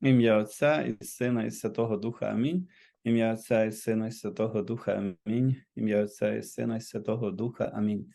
Ім'я Отця і Сина, і Святого Духа. Амінь. Ім'я Отця і Сина, і Святого Духа. Амінь. Ім'я Отця і Сина, і Святого Духа. Амінь.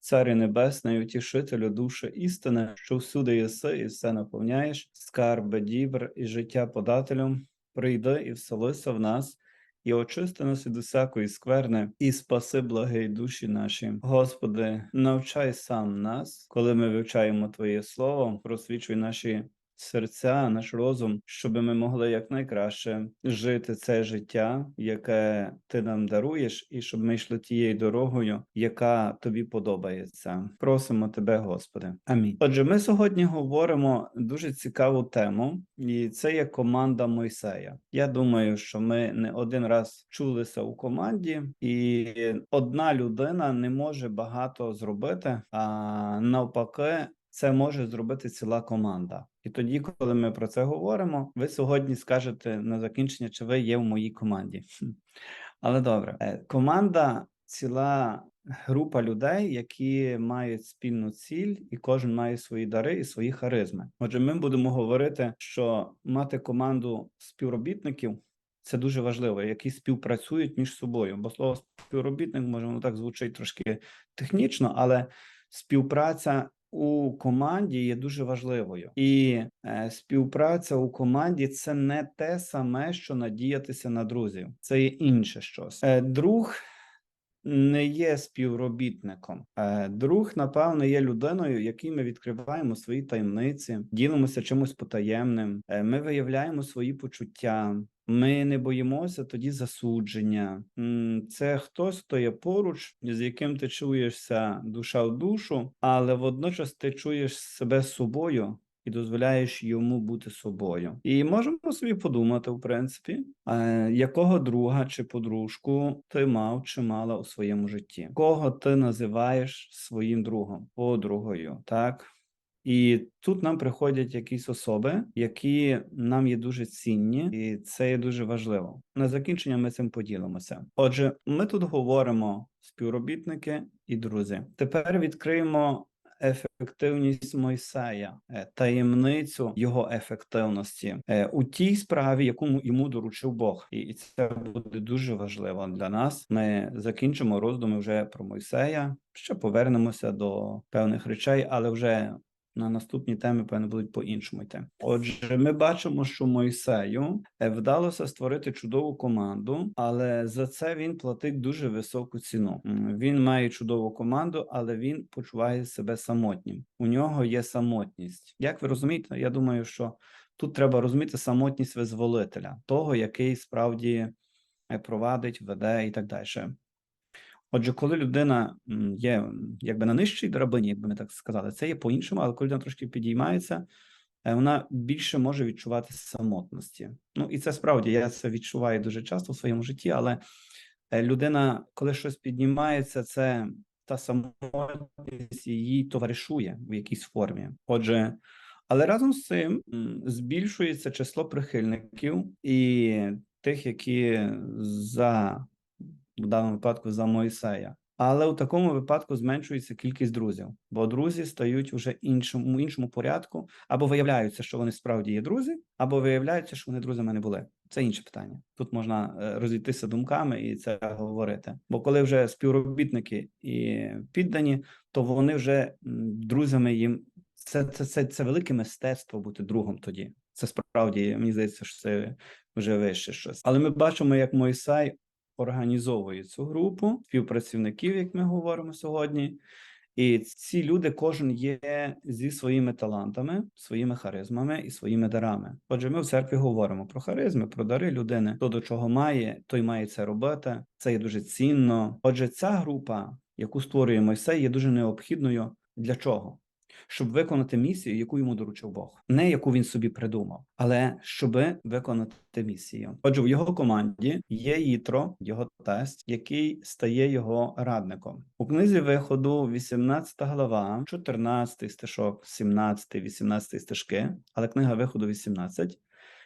Царю Небесний, утішителю душі істини, що всюди єси і все наповняєш, скарби, дібр і життя подателю, прийди і вселися в нас, і очисти нас від усякої скверни, і спаси благий душі наші. Господи, навчай сам нас, коли ми вивчаємо Твоє Слово, просвічуй наші серця, наш розум, щоб ми могли якнайкраще жити це життя, яке ти нам даруєш, і щоб ми йшли тією дорогою, яка тобі подобається. Просимо тебе, Господи. Амінь. Отже, ми сьогодні говоримо дуже цікаву тему, і це є команда Мойсея. Я думаю, що ми не один раз чулися у команді, і одна людина не може багато зробити, а навпаки. Це може зробити ціла команда, і тоді, коли ми про це говоримо, ви сьогодні скажете на закінчення, чи ви є в моїй команді. Але добре, Е, команда ціла група людей, які мають спільну ціль, і кожен має свої дари і свої харизми. Отже, ми будемо говорити, що мати команду співробітників. Це дуже важливо, які співпрацюють між собою. Бо слово співробітник може воно так звучить трошки технічно, але співпраця у команді є дуже важливою, і е, співпраця у команді це не те саме, що надіятися на друзів, це є інше щось. Е, друг не є співробітником. Е, друг, напевно, є людиною, якій ми відкриваємо свої таємниці, ділимося чимось потаємним. Е, ми виявляємо свої почуття. Ми не боїмося тоді засудження. Це хтось, хто поруч, з яким ти чуєшся душа в душу, але водночас ти чуєш себе собою і дозволяєш йому бути собою. І можемо собі подумати, в принципі, е, якого друга чи подружку ти мав чи мала у своєму житті, кого ти називаєш своїм другом, подругою, так? І тут нам приходять якісь особи, які нам є дуже цінні, і це є дуже важливо. На закінчення ми цим поділимося. Отже, ми тут говоримо співробітники і друзі. Тепер відкриємо ефективність Мойсея, е, таємницю його ефективності е, у тій справі, яку йому доручив Бог, і це буде дуже важливо для нас. Ми закінчимо роздуми вже про Мойсея. Ще повернемося до певних речей, але вже на наступні теми певно будуть по-іншому йти. Отже, ми бачимо, що Мойсею е, вдалося створити чудову команду, але за це він платить дуже високу ціну. Він має чудову команду, але він почуває себе самотнім. У нього є самотність. Як ви розумієте? Я думаю, що тут треба розуміти самотність визволителя, того, який справді е, провадить, веде і так далі. Отже, коли людина є якби на нижчій драбині, якби ми так сказали, це є по-іншому, але коли людина трошки підіймається, е, вона більше може відчувати самотності. Ну і це справді я це відчуваю дуже часто в своєму житті, але е, людина, коли щось піднімається, це та самотність її товаришує в якійсь формі. Отже, але разом з цим збільшується число прихильників і тих, які за в даному випадку за Моїсея. Але у такому випадку зменшується кількість друзів, бо друзі стають уже іншому іншому порядку, або виявляються, що вони справді є друзі, або виявляються, що вони друзями не були. Це інше питання. Тут можна е, розійтися думками і це говорити. Бо коли вже співробітники і піддані, то вони вже друзями їм це, це, це, це велике мистецтво бути другом тоді. Це справді мені здається, що це вже вище щось. Але ми бачимо, як Мойсей організовує цю групу співпрацівників, як ми говоримо сьогодні. І ці люди, кожен є зі своїми талантами, своїми харизмами і своїми дарами. Отже, ми в церкві говоримо про харизми, про дари людини. Хто до чого має, той має це робити. Це є дуже цінно. Отже, ця група, яку створює Мойсей, є дуже необхідною для чого? Щоб виконати місію, яку йому доручив Бог, не яку він собі придумав, але щоб виконати місію. Отже, в його команді є Їтро, його тесть, який стає його радником. У книзі виходу, 18 глава, 14 стишок, 17, 18 стишки, але книга виходу 18.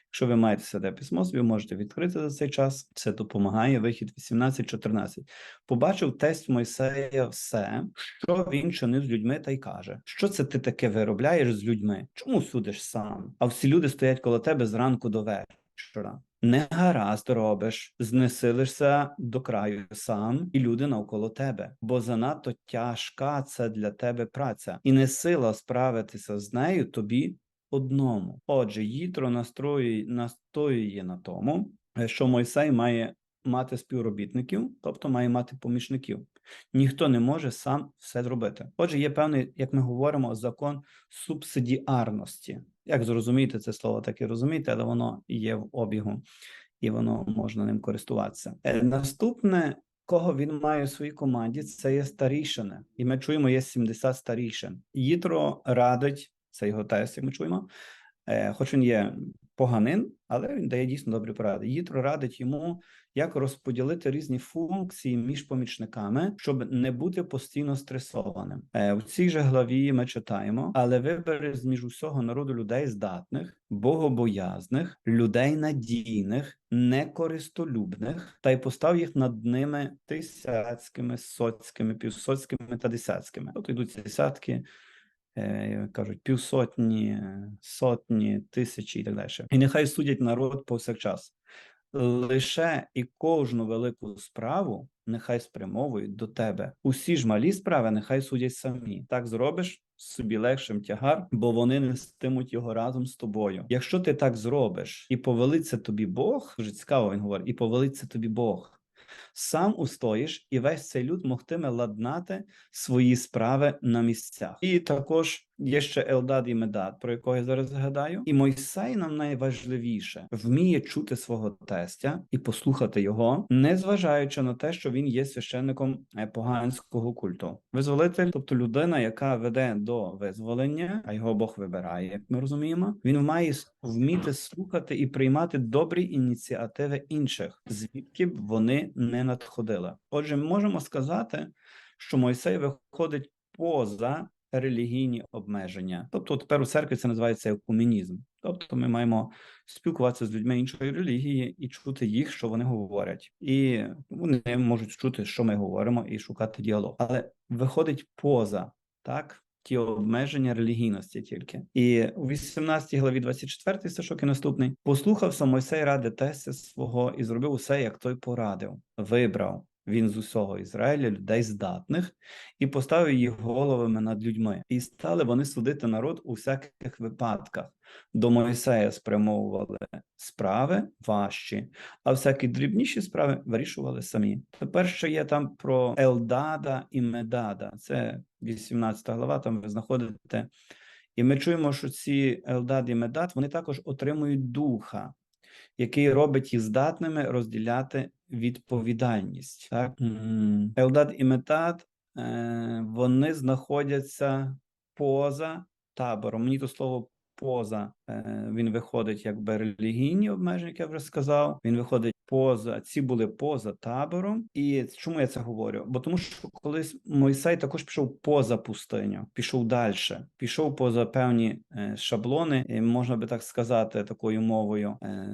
Якщо ви маєте святе письмо, собі можете відкрити за цей час. Це допомагає. Вихід 18.14. Побачив тесть Мойсея все, що він чинив з людьми, та й каже: Що це ти таке виробляєш з людьми? Чому судиш сам? А всі люди стоять коло тебе зранку до вечора. Не гаразд робиш, знесилишся до краю сам, і люди навколо тебе, бо занадто тяжка це для тебе праця, і не сила справитися з нею тобі одному. Отже, Їтро настроює, настоює на тому, е, що Мойсей має мати співробітників, тобто має мати помічників. Ніхто не може сам все зробити. Отже, є певний, як ми говоримо, закон субсидіарності. Як зрозуміти це слово, так і розумієте, але воно є в обігу, і воно можна ним користуватися. Е, Наступне, кого він має у своїй команді, це є старішини. І ми чуємо, є 70 старішин. Їтро радить, це його тест, як ми чуємо. Е, Хоч він є поганин, але він дає дійсно добрі поради. Їтро радить йому, як розподілити різні функції між помічниками, щоб не бути постійно стресованим. Е, У цій же главі ми читаємо, але вибери з між усього народу людей здатних, богобоязних, людей надійних, некористолюбних, та й постав їх над ними тисяцькими, соцькими, півсоцькими та десятськими. От йдуть десятки кажуть, півсотні, сотні, тисячі і так далі. І нехай судять народ повсякчас. Лише і кожну велику справу нехай спрямовують до тебе. Усі ж малі справи нехай судять самі. Так зробиш собі легшим тягар, бо вони нестимуть його разом з тобою. Якщо ти так зробиш, і повелиться тобі Бог, дуже цікаво він говорить, і повелиться тобі Бог. Сам устоїш, і весь цей люд могтиме ладнати свої справи на місцях. І також є ще Елдад і Медад, про якого я зараз згадаю. І Мойсей нам найважливіше вміє чути свого тестя і послухати його, не зважаючи на те, що він є священником е, поганського культу. Визволитель, тобто людина, яка веде до визволення, а його Бог вибирає, як ми розуміємо. Він має вміти слухати і приймати добрі ініціативи інших, звідки б вони не надходили. Отже, ми можемо сказати, що Мойсей виходить поза релігійні обмеження. Тобто тепер у церкві це називається екуменізм. Тобто ми маємо спілкуватися з людьми іншої релігії і чути їх, що вони говорять, і вони можуть чути, що ми говоримо, і шукати діалог, але виходить поза так. Ті обмеження релігійності тільки. І у 18 главі 24 стишок і наступний послухався Мойсей ради тестя свого і зробив усе, як той порадив. Вибрав він з усього Ізраїля людей здатних і поставив їх головами над людьми. І стали вони судити народ у всяких випадках. До Мойсея спрямовували справи важчі, а всякі дрібніші справи вирішували самі. Тепер ще є там про Елдада і Медада. Це 18 глава. Там ви знаходите. І ми чуємо, що ці Елдад і Медад вони також отримують духа, який робить їх здатними розділяти відповідальність. Так? Mm -hmm. Елдат і метат е, вони знаходяться поза табором. Мені то слово поза він виходить якби релігійні обмеження, як я вже сказав. Він виходить поза ці були поза табором. І чому я це говорю? Бо тому, що колись Мойсей також пішов поза пустиню, пішов далі, пішов поза певні е, шаблони, і можна би так сказати, такою мовою. е,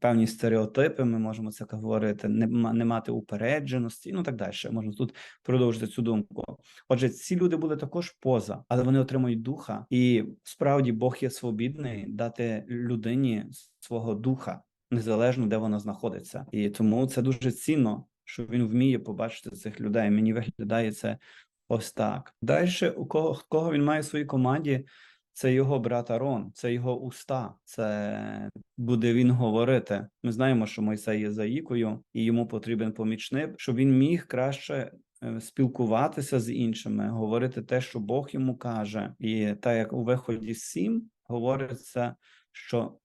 Певні стереотипи, ми можемо це говорити, не, не мати упередженості, ну так далі. Можна тут продовжити цю думку. Отже, ці люди були також поза, але вони отримують духа, і справді Бог є свобідний дати людині свого духа, незалежно де вона знаходиться. І тому це дуже цінно, що він вміє побачити цих людей. Мені виглядає це ось так. Далі, у кого кого він має в своїй команді, це його брат Арон, це його уста, це буде він говорити. Ми знаємо, що Мойсей є заїкою, і йому потрібен помічник, щоб він міг краще е, спілкуватися з іншими, говорити те, що Бог йому каже. І так як у виході 7 говориться, що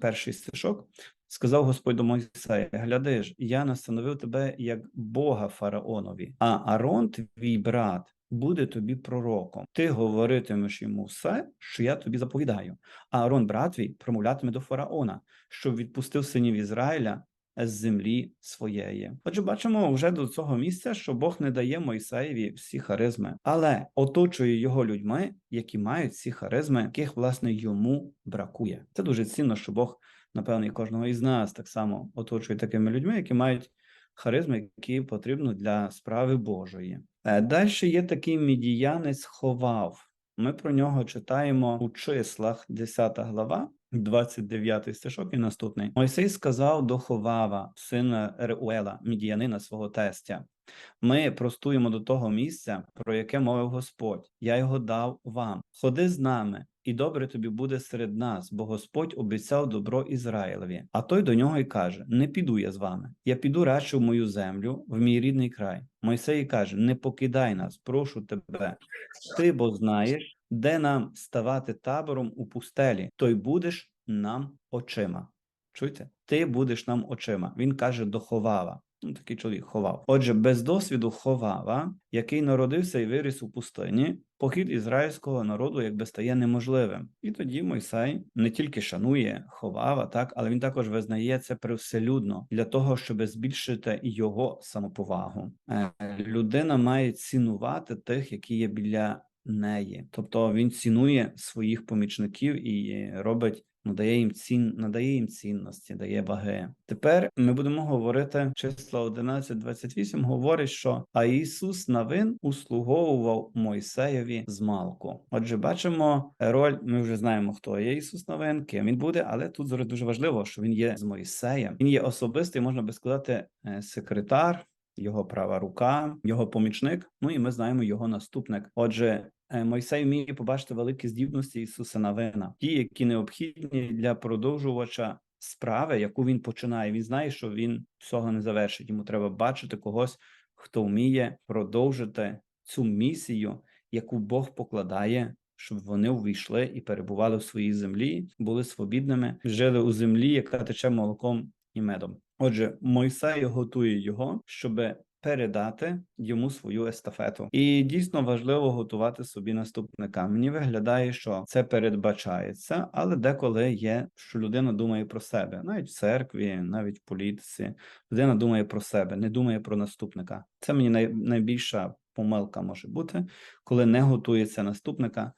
перший стишок сказав Господь до Мойсея: Гляди ж, я настановив тебе як Бога фараонові, а Арон, твій брат. Буде тобі пророком. Ти говоритимеш йому все, що я тобі заповідаю. А Арон, брат твій, промовлятиме до фараона, щоб відпустив синів Ізраїля з землі своєї. Отже, бачимо вже до цього місця, що Бог не дає Мойсеєві всі харизми, але оточує його людьми, які мають ці харизми, яких власне йому бракує. Це дуже цінно, що Бог напевно, і кожного із нас так само оточує такими людьми, які мають харизми, які потрібно для справи Божої. Далі є такий мідіянець ховав. Ми про нього читаємо у числах, 10 глава, 29 стишок і наступний. Мойсей сказав до Ховава, сина Реуела, мідіянина свого тестя. Ми простуємо до того місця, про яке мовив Господь. Я його дав вам. Ходи з нами, і добре тобі буде серед нас, бо Господь обіцяв добро Ізраїлеві. А той до нього й каже: Не піду я з вами. Я піду радше в мою землю, в мій рідний край. Мойсей каже: Не покидай нас, прошу тебе. Ти бо знаєш, де нам ставати табором у пустелі, той будеш нам очима. Чуєте? Ти будеш нам очима. Він каже до Ховава. Ну, такий чоловік ховав. Отже, без досвіду Ховава, який народився і виріс у пустині, похід ізраїльського народу якби стає неможливим. І тоді Мойсей не тільки шанує Ховава, так, але він також визнає це привселюдно для того, щоб збільшити його самоповагу. Е, людина має цінувати тих, які є біля неї, тобто він цінує своїх помічників і робить надає їм цін, надає їм цінності, дає ваги. Тепер ми будемо говорити числа 11.28 говорить, що а Ісус Навин услуговував Мойсеєві з малку. Отже, бачимо роль. Ми вже знаємо, хто є Ісус Навин, ким він буде, але тут зараз дуже важливо, що він є з Мойсеєм. Він є особистий, можна би сказати, е, секретар. Його права рука, його помічник. Ну і ми знаємо його наступник. Отже, Мойсей вміє побачити великі здібності Ісуса Навина, ті, які необхідні для продовжувача справи, яку він починає. Він знає, що він всього не завершить. Йому треба бачити когось, хто вміє продовжити цю місію, яку Бог покладає. Щоб вони увійшли і перебували в своїй землі, були свобідними, жили у землі, яка тече молоком і медом. Отже, Мойсей готує його, щоб передати йому свою естафету. І дійсно важливо готувати собі наступника. Мені виглядає, що це передбачається, але деколи є, що людина думає про себе, навіть в церкві, навіть в політиці. Людина думає про себе, не думає про наступника. Це мені най, найбільша помилка може бути, коли не готується наступника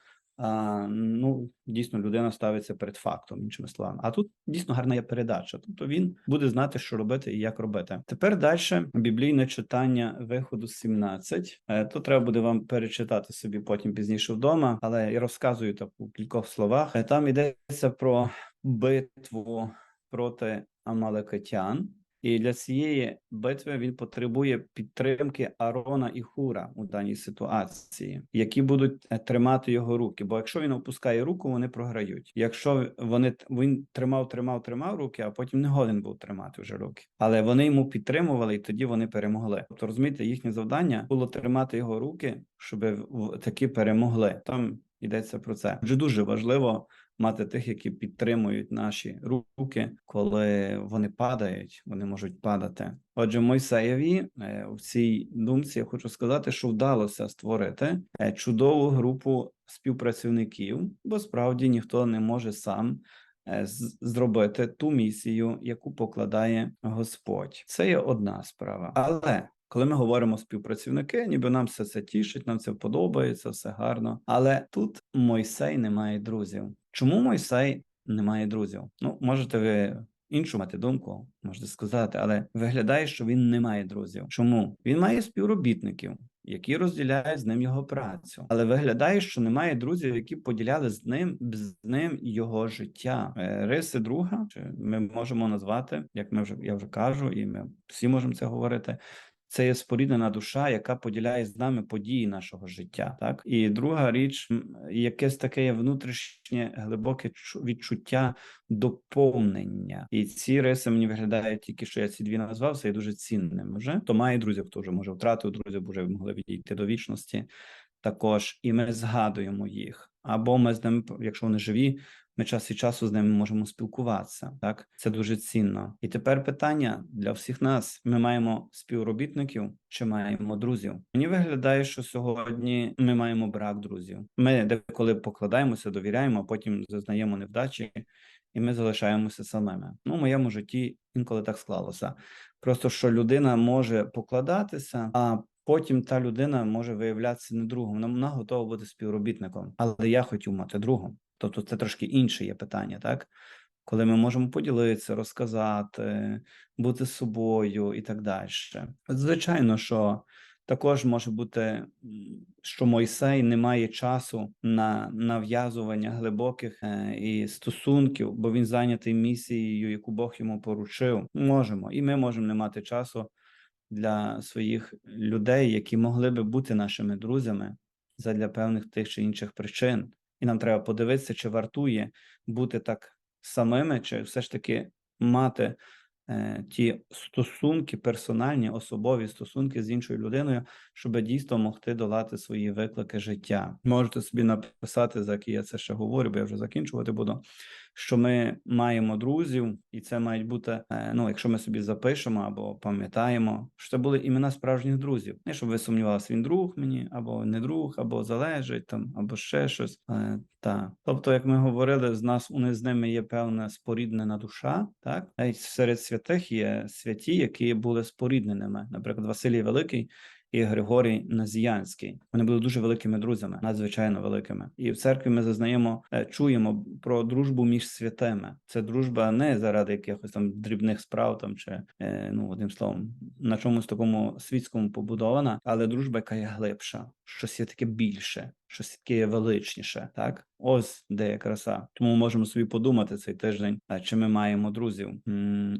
ну дійсно людина ставиться перед фактом, іншими словами. А тут дійсно гарна є передача. Тобто він буде знати, що робити і як робити. Тепер далі біблійне читання виходу 17. Е, то треба буде вам перечитати собі потім пізніше вдома, але я розказую так у кількох словах. Е, там йдеться про битву проти амалекитян. І для цієї битви він потребує підтримки Арона і Хура у даній ситуації, які будуть е, тримати його руки. Бо якщо він опускає руку, вони програють. Якщо вони він тримав, тримав, тримав руки, а потім не годен був тримати вже руки. Але вони йому підтримували, і тоді вони перемогли. Тобто розумієте, їхнє завдання було тримати його руки, щоб таки перемогли. Там йдеться про це. Вже дуже важливо мати тих, які підтримують наші руки, коли вони падають, вони можуть падати. Отже, Мойсеєві е, в цій думці я хочу сказати, що вдалося створити е, чудову групу співпрацівників, бо справді ніхто не може сам. Е, зробити ту місію, яку покладає Господь, це є одна справа, але коли ми говоримо співпрацівники, ніби нам все це тішить, нам це подобається, все гарно. Але тут Мойсей не має друзів. Чому Мойсей не має друзів? Ну, можете ви іншу мати думку, можете сказати, але виглядає, що він не має друзів. Чому? Він має співробітників. Які розділяють з ним його працю, але виглядає, що немає друзів, які поділяли з ним з ним його життя. Е, риси друга, ми можемо назвати, як ми вже я вже кажу, і ми всі можемо це говорити. Це є споріднена душа, яка поділяє з нами події нашого життя. Так і друга річ, якесь таке внутрішнє глибоке відчуття доповнення. І ці риси мені виглядають тільки, що я ці дві назвав, це є дуже цінним. Вже то має друзів, хто вже може втратив друзів, вже могли відійти до вічності. Також і ми згадуємо їх. Або ми з ними, якщо вони живі, ми час від часу з ними можемо спілкуватися. Так, це дуже цінно. І тепер питання для всіх нас: ми маємо співробітників чи маємо друзів? Мені виглядає, що сьогодні ми маємо брак друзів. Ми деколи покладаємося, довіряємо, а потім зазнаємо невдачі. І ми залишаємося самими. Ну, в моєму житті інколи так склалося. Просто що людина може покладатися, а потім та людина може виявлятися не другом. Вона готова бути співробітником, але я хотів мати другом. Тобто це трошки інше є питання, так? коли ми можемо поділитися, розказати, бути собою і так далі. Звичайно, що також може бути, що Мойсей не має часу на нав'язування глибоких е, і стосунків, бо він зайнятий місією, яку Бог йому поручив. Можемо, і ми можемо не мати часу для своїх людей, які могли би бути нашими друзями задля певних тих чи інших причин. І нам треба подивитися, чи вартує бути так самими, чи все ж таки мати е, ті стосунки, персональні, особові стосунки з іншою людиною, щоб дійсно могти долати свої виклики життя. Можете собі написати, за які я це ще говорю, бо я вже закінчувати буду. Що ми маємо друзів, і це мають бути, е, ну, якщо ми собі запишемо або пам'ятаємо, що це були імена справжніх друзів. Не щоб ви сумнівалися, він друг мені, або не друг, або залежить там, або ще щось. Е, та. Тобто, як ми говорили, з нас у них з ними є певна споріднена душа. Так, навіть серед святих є святі, які були спорідненими. Наприклад, Василій Великий і Григорій Назіянський. Вони були дуже великими друзями, надзвичайно великими. І в церкві ми зазнаємо, е, чуємо про дружбу між святими. Це дружба не заради якихось там дрібних справ, там чи е, ну одним словом, на чомусь такому світському побудована, але дружба, яка є глибша, щось є таке більше, щось таке є величніше. Так, ось де є краса. Тому можемо собі подумати цей тиждень, чи ми маємо друзів.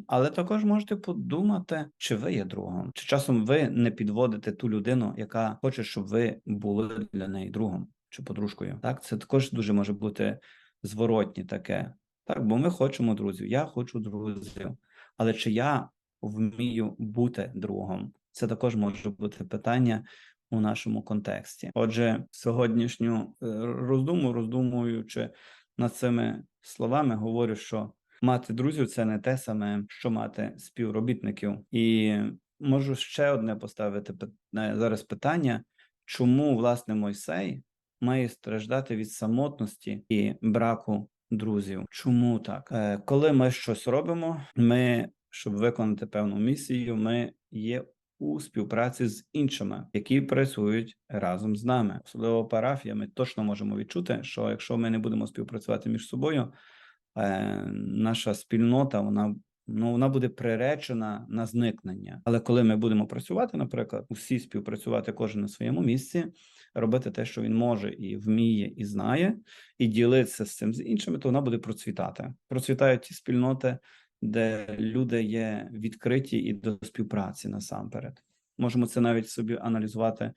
Але також можете подумати, чи ви є другом, чи часом ви не підводите ту людину, яка хоче, щоб ви були для неї другом чи подружкою. Так, це також дуже може бути зворотні таке. Так, бо ми хочемо друзів. Я хочу друзів, але чи я вмію бути другом? Це також може бути питання у нашому контексті. Отже, сьогоднішню е, роздуму, роздумуючи над цими словами, говорю, що мати друзів це не те саме, що мати співробітників, і можу ще одне поставити е, зараз питання, чому власне Мойсей має страждати від самотності і браку друзів? Чому так? Е, Коли ми щось робимо, ми, щоб виконати певну місію, ми є у співпраці з іншими, які працюють разом з нами, особливо парафія. Ми точно можемо відчути, що якщо ми не будемо співпрацювати між собою, е, наша спільнота вона. Ну, вона буде приречена на зникнення. Але коли ми будемо працювати, наприклад, усі співпрацювати кожен на своєму місці, робити те, що він може і вміє, і знає, і ділитися з цим з іншими, то вона буде процвітати. Процвітають ті спільноти, де люди є відкриті і до співпраці насамперед. Можемо це навіть собі аналізувати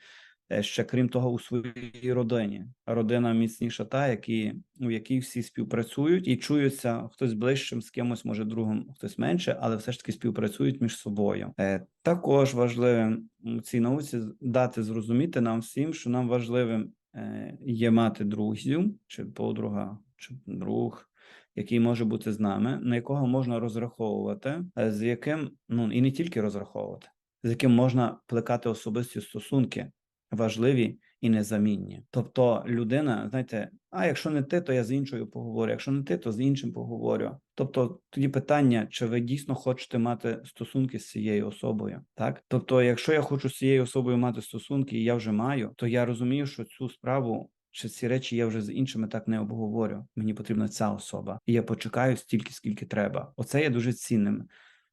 е, ще крім того, у своїй родині. Родина міцніша та, які, у якій всі співпрацюють і чуються хтось ближчим з кимось, може другом, хтось менше, але все ж таки співпрацюють між собою. Е, Також важливим у цій науці дати зрозуміти нам всім, що нам важливим е, є мати друзів, чи подруга, чи друг, який може бути з нами, на якого можна розраховувати, е, з яким ну і не тільки розраховувати, з яким можна плекати особисті стосунки, важливі і незамінні. Тобто, людина, знаєте, а якщо не ти, то я з іншою поговорю. Якщо не ти, то з іншим поговорю. Тобто, тоді питання, чи ви дійсно хочете мати стосунки з цією особою, так? Тобто, якщо я хочу з цією особою мати стосунки, і я вже маю, то я розумію, що цю справу. Чи ці речі я вже з іншими так не обговорю. Мені потрібна ця особа, і я почекаю стільки, скільки треба. Оце є дуже цінним,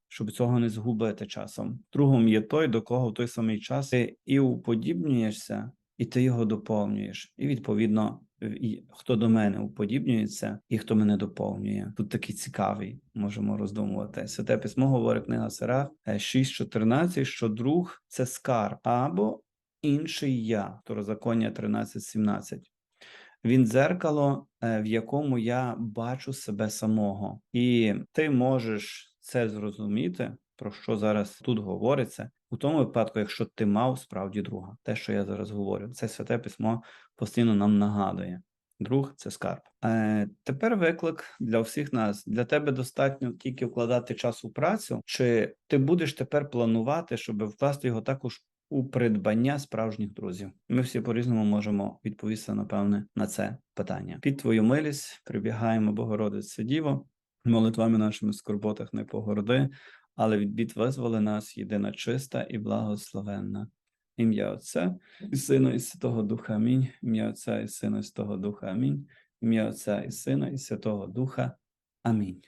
щоб цього не згубити часом. Другом є той, до кого в той самий час ти і уподібнюєшся, і ти його доповнюєш. І відповідно, хто до мене уподібнюється, і хто мене доповнює. Тут такий цікавий, можемо роздумувати. Святе письмо говорить книга Сирах 6.14, що друг це скарб або інший я, Второзаконня 13.17. Він дзеркало, е, в якому я бачу себе самого, і ти можеш це зрозуміти, про що зараз тут говориться, у тому випадку, якщо ти мав справді друга, те, що я зараз говорю, це святе письмо постійно нам нагадує. Друг це скарб. Е, Тепер виклик для всіх нас. Для тебе достатньо тільки вкладати час у працю, чи ти будеш тепер планувати, щоб вкласти його також у придбання справжніх друзів. Ми всі по-різному можемо відповісти, напевне, на це питання. Під твою милість прибігаємо, Богородице Діво, молитвами нашими скорботах не погороди, але від бід визволи нас єдина чиста і благословенна. Ім'я Отця і Сина, і Святого Духа. Амінь. Ім'я Отця і Сина, і Святого Духа. Амінь. Ім'я Отця і Сина, і Святого Духа. Амінь.